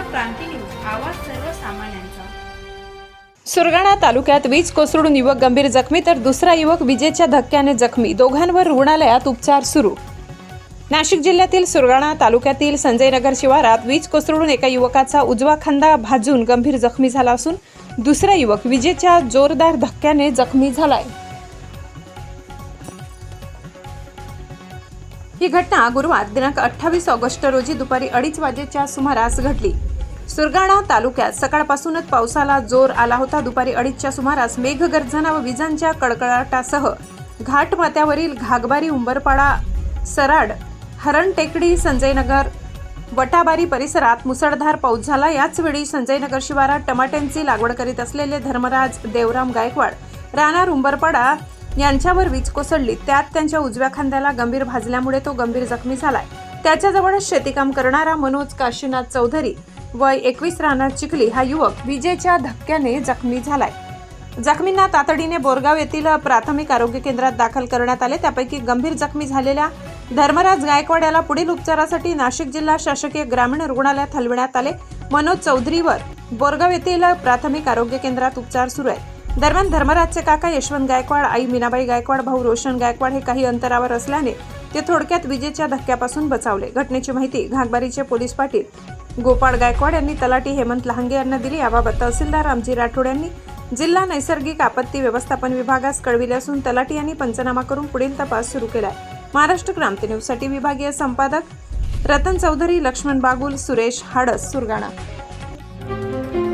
क्रांती news आवाज सर्वसामान्यांचा. सुरगाणा तालुक्यात वीज कोसळून युवक गंभीर जखमी तर दुसरा युवक विजेच्या धक्क्याने जखमी. दोघांवर रुग्णालयात उपचार सुरू. नाशिक जिल्ह्यातील सुरगाणा तालुक्यातील संजयनगर शिवारात वीज कोसळून एका युवकाचा उजवा खांदा भाजून गंभीर जखमी झाला असून दुसरा युवक विजेच्या जोरदार धक्क्याने जखमी झालाय. ही घटना गुरुवार दिनांक अठ्ठावीस ऑगस्ट रोजी दुपारी अडीच वाजेच्या सुमारास घडली. सुरगाणा तालुक्यात सकाळपासूनच पावसाला जोर आला होता. दुपारी अडीचच्या सुमारास मेघगर्जना व विजांच्या कडकडाटासह घाटमात्यावरील घागबारी उंबरपाडा सराड हरण टेकडी संजयनगर वटाबारी परिसरात मुसळधार पाऊस झाला. याचवेळी संजयनगर शिवारात टमाट्यांची लागवड करीत असलेले धर्मराज देवराम गायकवाड राहणार उंबरपाडा यांच्यावर वीज कोसळली. त्यात त्यांच्या उजव्या खांद्याला गंभीर भाजल्यामुळे तो गंभीर जखमी झालाय. त्याच्याजवळच शेतीकाम करणारा मनोज काशीनाथ चौधरी वय एकवीस राहणार चिखली हा युवक विजेच्या धक्क्याने जखमी झालाय. जखमींना तातडीने बोरगाव येथील प्राथमिक आरोग्य केंद्रात दाखल करण्यात आले. त्यापैकी गंभीर जखमी झालेल्या धर्मराज गायकवाड याला पुढील उपचारासाठी नाशिक जिल्हा शासकीय ग्रामीण रुग्णालयात हलविण्यात आले. मनोज चौधरीवर बोरगाव येथील प्राथमिक आरोग्य केंद्रात उपचार सुरू आहे दरम्यान धर्मराजचे काका यशवंत गायकवाड आई मीनाबाई गायकवाड भाऊ रोशन गायकवाड हे काही अंतरावर असल्याने ते थोडक्यात विजेच्या धक्क्यापासून बचावले. घटनेची माहिती घागबारीचे पोलीस पाटील गोपाळ गायकवाड यांनी तलाठी हेमंत लहांगे यांना दिली. याबाबत तहसीलदार रामजी राठोड यांनी जिल्हा नैसर्गिक आपत्ती व्यवस्थापन विभागास कळविले असून तलाठी यांनी पंचनामा करून पुढील तपास सुरू केलाय. महाराष्ट्र क्रांती न्यूजसाठी विभागीय संपादक रतन चौधरी लक्ष्मण बागुल सुरेश हाडस सुरगाणा.